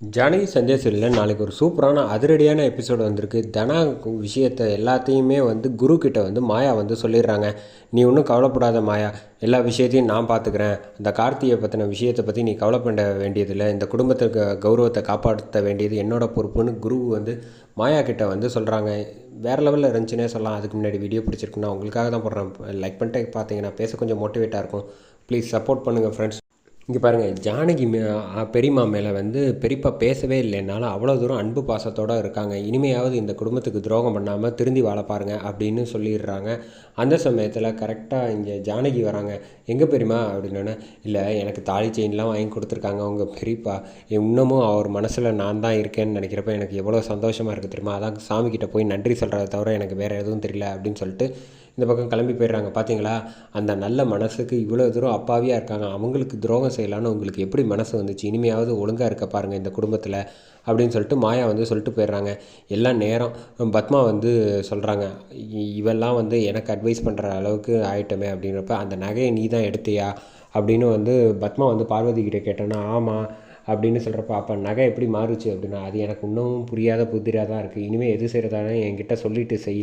ஜானகி சந்தேசரில் நாளைக்கு ஒரு சூப்பரான அதிரடியான எபிசோடு வந்திருக்கு. தனா விஷயத்தை எல்லாத்தையுமே வந்து குரு கிட்ட வந்து மாயா வந்து சொல்லிடுறாங்க. நீ ஒன்றும் கவலைப்படாத மாயா. எல்லா விஷயத்தையும் நான் பார்த்துக்கிறேன் அந்த கார்த்தியை பற்றின விஷயத்தை பற்றி நீ கவலைப்பட வேண்டியதில்லை. இந்த குடும்பத்துக்கு கௌரவத்தை காப்பாற்ற வேண்டியது என்னோட பொறுப்புன்னு குரு வந்து மாயா கிட்ட வந்து சொல்கிறாங்க வேறு லெவலில் இருந்துச்சுன்னே சொல்லலாம். அதுக்கு முன்னாடி வீடியோ பிடிச்சிருக்குன்னா உங்களுக்காக தான் போடுறேன். லைக் பண்ணிட்டு பார்த்தீங்கன்னா பேச கொஞ்சம் மோட்டிவேட்டாக இருக்கும். ப்ளீஸ் சப்போர்ட் பண்ணுங்கள் ஃப்ரெண்ட்ஸ் இங்கே பாருங்கள் ஜானகி மே பெரியம்மா மேலே வந்து பெரியப்பா பேசவே இல்லைனாலும் அவ்வளோ தூரம் அன்பு பாசத்தோடு இருக்காங்க. இனிமையாவது இந்த குடும்பத்துக்கு துரோகம் பண்ணாமல் திருந்தி வாழ பாருங்க அப்படின்னு சொல்லிடுறாங்க. அந்த சமயத்தில் கரெக்டாக இங்கே ஜானகி வராங்க. எங்கே பெரியம்மா அப்படின்னோடனே இல்லை எனக்கு தாலி செயின்லாம் வாங்கி கொடுத்துருக்காங்க அவங்க பெரியப்பா. இன்னமும் அவர் மனசில் நான் தான் இருக்கேன்னு நினைக்கிறப்ப எனக்கு எவ்வளோ சந்தோஷமாக இருக்குது தெரியுமா? அதான் சாமிக்கிட்ட போய் நன்றி சொல்கிறத தவிர எனக்கு வேறு எதுவும் தெரியல அப்படின்னு சொல்லிட்டு இந்த பக்கம் கிளம்பி போயிடுறாங்க பார்த்தீங்களா அந்த நல்ல மனசுக்கு இவ்வளோ தூரம் அப்பாவியாக இருக்காங்க. அவங்களுக்கு துரோகம் செய்யலான்னு உங்களுக்கு எப்படி மனசு வந்துச்சு? இனிமையாவது ஒழுங்காக இருக்க பாருங்கள் இந்த குடும்பத்தில் அப்படின்னு சொல்லிட்டு மாயா வந்து சொல்லிட்டு போயிடுறாங்க. எல்லாம் நேரம் பத்மா வந்து சொல்கிறாங்க இவெல்லாம் வந்து எனக்கு அட்வைஸ் பண்ணுற அளவுக்கு ஆயிட்டமே அப்படின்றப்ப அந்த நகையை நீ தான் எடுத்தியா? அப்படின்னு வந்து பத்மா வந்து பார்வதி கிட்டே கேட்டோன்னா ஆமாம் அப்படின்னு சொல்கிறப்ப அப்போ நகை எப்படி மாறுச்சு? அப்படின்னா அது எனக்கு இன்னும் புரியாத புதிராக தான் இருக்குது இனிமேல் எது செய்கிறதானே என்கிட்ட சொல்லிட்டு செய்.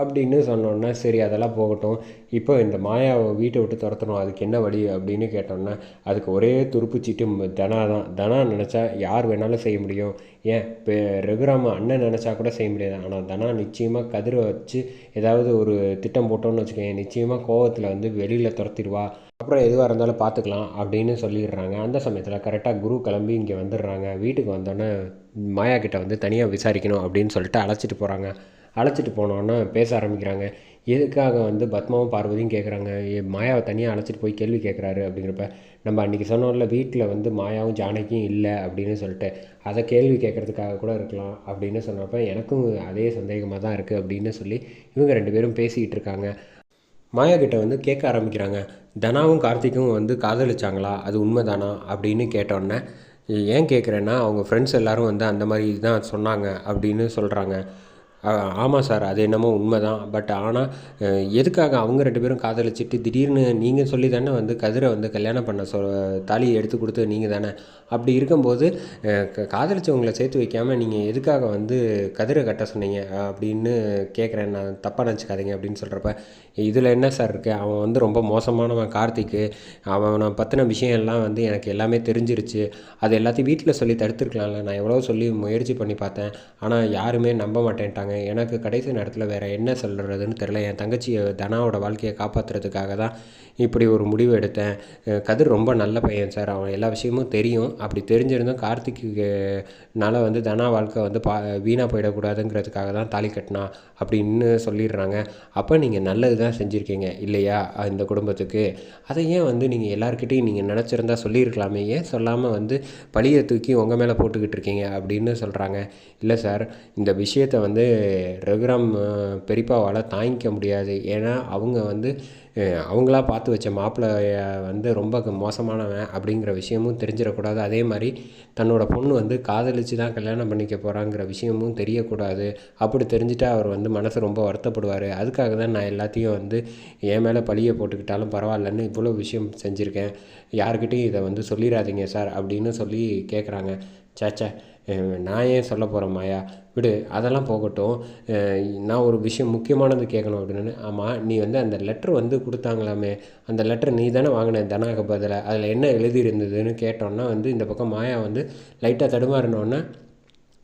அப்படின்னு சொன்னோன்னே சரி அதெல்லாம் போகட்டும். இப்போ இந்த மாயாவை வீட்டை விட்டு துரத்தணும் அதுக்கு என்ன வழி அப்படின்னு கேட்டோன்னே அதுக்கு ஒரே துருப்புச்சீட்டு தனா தான். தனா நினச்சா யார் வேணாலும் செய்ய முடியும். ஏன்? இப்போ ரகுராம அண்ணன் நினச்சா கூட செய்ய முடியாது. ஆனால் தனா நிச்சயமாக கதிரை வச்சு ஏதாவது ஒரு திட்டம் போட்டோன்னு வச்சுக்கோங்க நிச்சயமாக கோவத்தில் வந்து வெளியில் துரத்திடுவா. அப்புறம் எதுவாக இருந்தாலும் பார்த்துக்கலாம் அப்படின்னு சொல்லிடுறாங்க. அந்த சமயத்தில் கரெக்டாக குரு கிளம்பி இங்கே வந்துடுறாங்க. வீட்டுக்கு வந்தோடனே மாயா கிட்ட வந்து தனியாக விசாரிக்கணும் அப்படின்னு சொல்லிட்டு அழைச்சிட்டு போகிறாங்க அழைச்சிட்டு போனோன்னே பேச ஆரம்பிக்கிறாங்க. எதுக்காக வந்து பத்மாவும் பார்வதியும் கேட்குறாங்க மாயாவை தனியாக அழைச்சிட்டு போய் கேள்வி கேட்குறாரு அப்படிங்கிறப்ப நம்ம அன்றைக்கி சொன்னோம்ல வீட்டில் வந்து மாயாவும் ஜானகியும் இல்லை அப்படின்னு சொல்லிட்டு அதை கேள்வி கேட்குறதுக்காக கூட இருக்கலாம் அப்படின்னு சொன்னப்போ எனக்கும் அதே சந்தேகமாக தான் இருக்குது அப்படின்னு சொல்லி இவங்க ரெண்டு பேரும் பேசிக்கிட்டு இருக்காங்க. மாயா கிட்ட வந்து கேட்க ஆரம்பிக்கிறாங்க. தனாவும் கார்த்திக்கும் வந்து காதலிச்சாங்களா? அது உண்மைதானா? அப்படின்னு கேட்டோன்னே ஏன் கேட்குறேன்னா அவங்க ஃப்ரெண்ட்ஸ் எல்லோரும் வந்து அந்த மாதிரி தான் சொன்னாங்க அப்படின்னு சொல்கிறாங்க ஆமாம் சார் அது என்னமோ உண்மை தான் பட் ஆனால் எதுக்காக அவங்க ரெண்டு பேரும் காதலிச்சிட்டு திடீர்னு நீங்கள் சொல்லி தானே வந்து கதிரை வந்து கல்யாணம் பண்ண சொ தாலியை எடுத்து கொடுத்து நீங்கள் தானே? அப்படி இருக்கும்போது க- காதலிச்சவங்களை சேர்த்து வைக்காமல் நீங்கள் எதுக்காக வந்து கதிரை கட்ட சொன்னீங்க? அப்படின்னு கேட்குறேன் நான் தப்பாக நினச்சிக்காதீங்க அப்படின்னு சொல்கிறப்ப இதில் என்ன சார் இருக்குது அவன் வந்து ரொம்ப மோசமானவன் கார்த்திக்கு. அவனை பற்றின விஷயம் எல்லாம் வந்து எனக்கு எல்லாமே தெரிஞ்சிருச்சு. அது எல்லாத்தையும் வீட்டில் சொல்லி தடுத்துருக்கலாம்ல. நான் எவ்வளோ சொல்லி முயற்சி பண்ணி பார்த்தேன். ஆனால் யாருமே நம்ப மாட்டேன்ட்டாங்க. எனக்கு கடைசி நேரத்தில் வேறு என்ன சொல்கிறதுன்னு தெரில என் தங்கச்சி தனாவோட வாழ்க்கையை காப்பாற்றுறதுக்காக தான் இப்படி ஒரு முடிவு எடுத்தேன். கதிர் ரொம்ப நல்ல பையன் சார். அவன் எல்லா விஷயமும் தெரியும். அப்படி தெரிஞ்சிருந்தும் கார்த்திக்குனால வந்து தனா வாழ்க்கை வந்து பா வீணாக போயிடக்கூடாதுங்கிறதுக்காக தான் தாலி கட்டினா அப்படின்னு சொல்லிடுறாங்க. அப்போ நீங்கள் நல்லது தான் செஞ்சுருக்கீங்க இல்லையா? இந்த குடும்பத்துக்கு. அதை ஏன் வந்து நீங்கள் எல்லாருக்கிட்டையும் நீங்கள் நினச்சிருந்தா சொல்லியிருக்கலாமே? ஏன் சொல்லாமல் வந்து பழியை தூக்கி உங்கள் மேலே போட்டுக்கிட்டு இருக்கீங்க அப்படின்னு சொல்கிறாங்க இல்லை சார் இந்த விஷயத்தை வந்து ரகுராம் பெரியப்பாவால் தாங்கிக்க முடியாது. ஏன்னா அவங்க வந்து அவங்களா பார்த்து வச்ச மாப்பிள்ளைய வந்து ரொம்ப மோசமானவன் அப்படிங்கிற விஷயமும் தெரிஞ்சிடக்கூடாது. அதே மாதிரி தன்னோட பொண்ணு வந்து காதலிச்சு தான் கல்யாணம் பண்ணிக்க போகிறாங்கிற விஷயமும் தெரியக்கூடாது. அப்படி தெரிஞ்சுட்டா அவர் வந்து மனசு ரொம்ப வருத்தப்படுவார். அதுக்காக தான் நான் எல்லாத்தையும் வந்து என் மேலே பழியை போட்டுக்கிட்டாலும் பரவாயில்லன்னு இவ்வளோ விஷயம் செஞ்சுருக்கேன். யாருக்கிட்டையும் இதை வந்து சொல்லிடாதீங்க சார் அப்படின்னு சொல்லி கேட்குறாங்க சேச்சே நான் ஏன் சொல்ல போகிறேன் மாயா? விடு அதெல்லாம் போகட்டும். நான் ஒரு விஷயம் முக்கியமானது கேட்கணும் அப்படின்னு. ஆமாம் நீ வந்து அந்த லெட்ரு வந்து கொடுத்தாங்களாமே. அந்த லெட்டர் நீ தானே வாங்கின தனாக பதிலாக அதில் என்ன எழுதியிருந்ததுன்னு கேட்டோன்னா வந்து இந்த பக்கம் மாயா வந்து லைட்டாக தடுமாறினோன்னே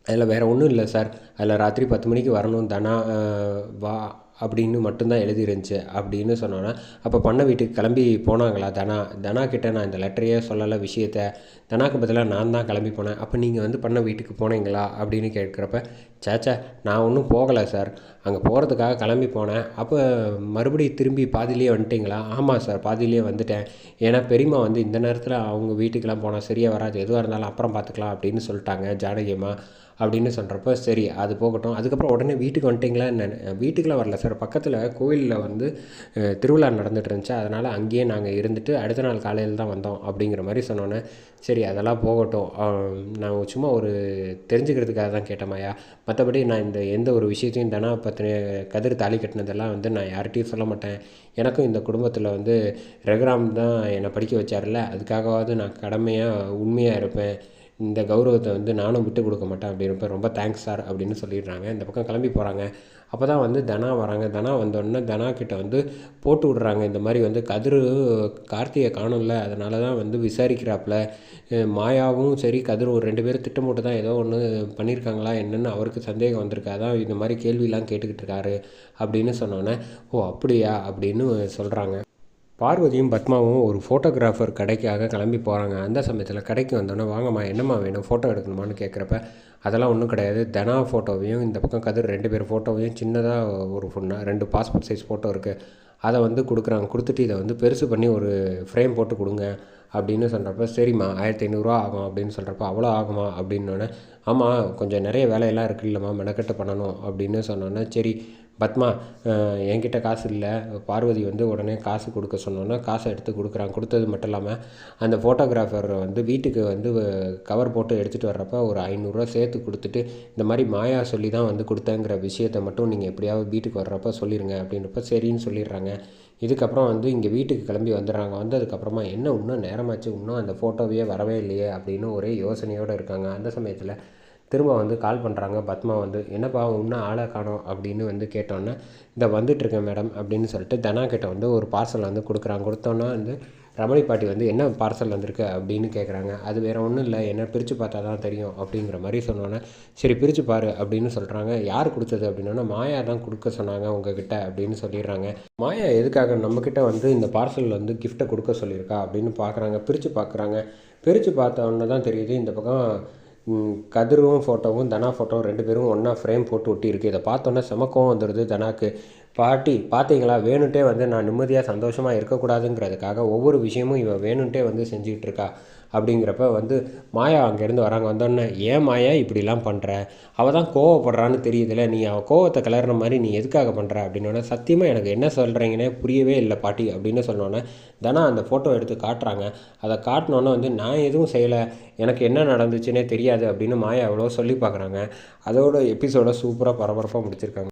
அதில் வேறு ஒன்றும் இல்லை சார் அதில் ராத்திரி பத்து மணிக்கு வரணும் தனா வா அப்படின்னு மட்டும்தான் எழுதிருந்துச்சு அப்படின்னு சொன்னோன்னே அப்போ பண்ண வீட்டுக்கு கிளம்பி போனாங்களா தனா? தனா கிட்ட நான் இந்த லெட்டரையே சொல்லலை விஷயத்த. தனாக்கு பதிலாக நான் தான் கிளம்பி போனேன். அப்போ நீங்கள் வந்து பண்ண வீட்டுக்கு போனீங்களா அப்படின்னு கேட்குறப்ப சேச்சே நான் ஒன்றும் போகலை சார். அங்கே போகிறதுக்காக கிளம்பி போனேன். அப்போ மறுபடியும் திரும்பி பாதிலேயே வந்துட்டிங்களா? ஆமாம் சார் பாதிலேயே வந்துட்டேன். ஏன்னா பெரியம்மா வந்து இந்த நேரத்தில் அவங்க வீட்டுக்கெலாம் போனால் சரியாக வராது. எதுவாக இருந்தாலும் அப்புறம் பார்த்துக்கலாம் அப்படின்னு சொல்லிட்டாங்க ஜானகியம்மா. அப்படின்னு சொல்கிறப்ப சரி அது போகட்டும். அதுக்கப்புறம் உடனே வீட்டுக்கு வந்துட்டிங்களா என்ன? வீட்டுக்குலாம் வரல சார். பக்கத்தில் கோயிலில் வந்து திருவிழா நடந்துட்டு இருந்துச்சு. அதனால் அங்கேயே நாங்கள் இருந்துட்டு அடுத்த நாள் காலையில் தான் வந்தோம் அப்படிங்கிற மாதிரி சொன்னோன்னே சரி அதெல்லாம் போகட்டும். நான் சும்மா ஒரு தெரிஞ்சுக்கிறதுக்காக தான் கேட்டமாயா மற்றபடி நான் இந்த எந்த ஒரு விஷயத்தையும் தனா பற்றின கதிர் தாலி கட்டினதெல்லாம் வந்து நான் யார்கிட்டையும் சொல்ல மாட்டேன். எனக்கும் இந்த குடும்பத்தில் வந்து ரெகுராம் தான் என்னை படிக்க வச்சார்ல அதுக்காகவாவது நான் கடமையாக உண்மையாக இருப்பேன். இந்த கௌரவத்தை வந்து நானும் விட்டு கொடுக்க மாட்டேன் அப்படின்றப்ப ரொம்ப தேங்க்ஸ் சார் அப்படின்னு சொல்லிடுறாங்க. இந்த பக்கம் கிளம்பி போகிறாங்க அப்போ தான் வந்து தனா வராங்க. தனா வந்தோடனே தனா கிட்ட வந்து போட்டு விட்றாங்க. இந்த மாதிரி வந்து கதிர் கார்த்திகை காணும்ல அதனால தான் வந்து விசாரிக்கிறாப்புல. மாயாவும் சரி கதிர் ஒரு ரெண்டு பேரும் திட்டமிட்டு தான் ஏதோ ஒன்று பண்ணியிருக்காங்களா என்னென்னு அவருக்கு சந்தேகம் வந்திருக்கு. அதான் இந்த மாதிரி கேள்வியெலாம் கேட்டுக்கிட்டு இருக்காரு அப்படின்னு சொன்னோன்னே ஓ அப்படியா? அப்படின்னு சொல்கிறாங்க பார்வதியும் பத்மாவும் ஒரு ஃபோட்டோகிராஃபர் கடைக்காக கிளம்பி போகிறாங்க அந்த சமயத்தில் கடைக்கு வந்தோன்னே வாங்கம்மா என்னம்மா வேணும்? ஃபோட்டோ எடுக்கணுமான்னு கேட்குறப்ப அதெல்லாம் ஒன்றும் கிடையாது. தனா ஃபோட்டோவையும் இந்த பக்கம் கதிர் ரெண்டு பேர் ஃபோட்டோவையும் சின்னதாக ஒரு ஃபுன்னா ரெண்டு பாஸ்போர்ட் சைஸ் ஃபோட்டோ இருக்குது அதை வந்து கொடுக்குறாங்க. கொடுத்துட்டு இதை வந்து பெருசு பண்ணி ஒரு ஃப்ரேம் போட்டு கொடுங்க. அப்படின்னு சொல்கிறப்ப சரிம்மா ஆயிரத்தி ஐநூறுரூவா ஆகும். அப்படின்னு சொல்கிறப்ப அவ்வளோ ஆகுமா? அப்படின்னோடனே ஆமாம் கொஞ்சம் நிறைய வேலையெல்லாம் இருக்குது இல்லைம்மா. மெனக்கட்டு பண்ணணும். அப்படின்னு சொன்னோன்னே சரி பத்மா என்கிட்ட காசு இல்லை. பார்வதி வந்து உடனே காசு கொடுக்க சொன்னோன்னே காசை எடுத்து கொடுக்குறாங்க கொடுத்தது மட்டும் இல்லாமல் அந்த ஃபோட்டோகிராஃபர் வந்து வீட்டுக்கு வந்து கவர் போட்டு எடுத்துகிட்டு வர்றப்ப ஒரு ஐநூறுரூவா சேர்த்து கொடுத்துட்டு இந்த மாதிரி மாயா சொல்லி தான் வந்து கொடுத்தேங்கிற விஷயத்தை மட்டும் நீங்கள் எப்படியாவது வீட்டுக்கு வர்றப்ப சொல்லிடுங்க அப்படின்றப்ப சரின்னு சொல்லிடுறாங்க. இதுக்கப்புறம் வந்து இங்கே வீட்டுக்கு கிளம்பி வந்துடுறாங்க. வந்ததுக்கப்புறமா என்ன இன்னும் நேரமாச்சு? இன்னும் அந்த ஃபோட்டோவையே வரவே இல்லையே அப்படின்னு ஒரே யோசனையோடு இருக்காங்க. அந்த சமயத்தில் திரும்ப வந்து கால் பண்ணுறாங்க பத்மா வந்து என்னப்பா இன்னும் ஆளை காணோம். அப்படின்னு வந்து கேட்டோன்னே இந்த வந்துட்டுருக்கேன் மேடம் அப்படின்னு சொல்லிட்டு தனா கிட்ட வந்து ஒரு பார்சல் வந்து கொடுக்குறாங்க. கொடுத்தோன்னா வந்து ரமணி பாட்டி வந்து என்ன பார்சல் வந்திருக்கு? அப்படின்னு கேட்குறாங்க அது வேறு ஒன்றும் இல்லை. என்ன பிரித்து பார்த்தா தான் தெரியும் அப்படிங்கிற மாதிரி சொன்னோன்னே சரி பிரித்து பாரு அப்படின்னு சொல்கிறாங்க யார் கொடுத்தது? அப்படின்னா மாயா தான் கொடுக்க சொன்னாங்க உங்ககிட்ட அப்படின்னு சொல்லிடுறாங்க. மாயா எதுக்காக நம்மக்கிட்ட வந்து இந்த பார்சல் வந்து கிஃப்ட்டை கொடுக்க சொல்லியிருக்கா அப்படின்னு பார்க்குறாங்க பிரித்து பார்க்குறாங்க பிரித்து பார்த்த உடனே தான் தெரியுது. இந்த பக்கம் கதிரும் ஃபோட்டோவும் தனா ஃபோட்டோவும் ரெண்டு பேரும் ஒன்றா ஃப்ரேம் போட்டு ஒட்டியிருக்கு. இதை பார்த்தோன்னே செமக்கம் வந்துடுது தனாக்கு. பாட்டி பார்த்தீங்களா வேணுன்ட்டே வந்து நான் நிம்மதியாக சந்தோஷமாக இருக்கக்கூடாதுங்கிறதுக்காக ஒவ்வொரு விஷயமும் இவன் வேணுன்ட்டே வந்து செஞ்சுக்கிட்டு இருக்கா அப்படிங்கிறப்ப வந்து மாயா அங்கேருந்து வராங்க. வந்தோடனே ஏன் மாயா இப்படிலாம் பண்ணுற அவள் தான் கோவப்படுறான்னு தெரியுதுல. நீ அவள் கோவத்தை கிளறுற மாதிரி நீ எதுக்காக பண்ணுற அப்படின்னோடனே சத்தியமாக எனக்கு என்ன சொல்கிறீங்கன்னே புரியவே இல்லை பாட்டி அப்படின்னு சொன்னோன்னே தனா அந்த ஃபோட்டோ எடுத்து காட்டுறாங்க. அதை காட்டினோன்னே வந்து நான் எதுவும் செய்யலை. எனக்கு என்ன நடந்துச்சுன்னே தெரியாது அப்படின்னு மாயா எவ்வளோ சொல்லி பார்க்குறாங்க. அதோட எபிசோட சூப்பராக பரபரப்பாக முடிச்சிருக்காங்க.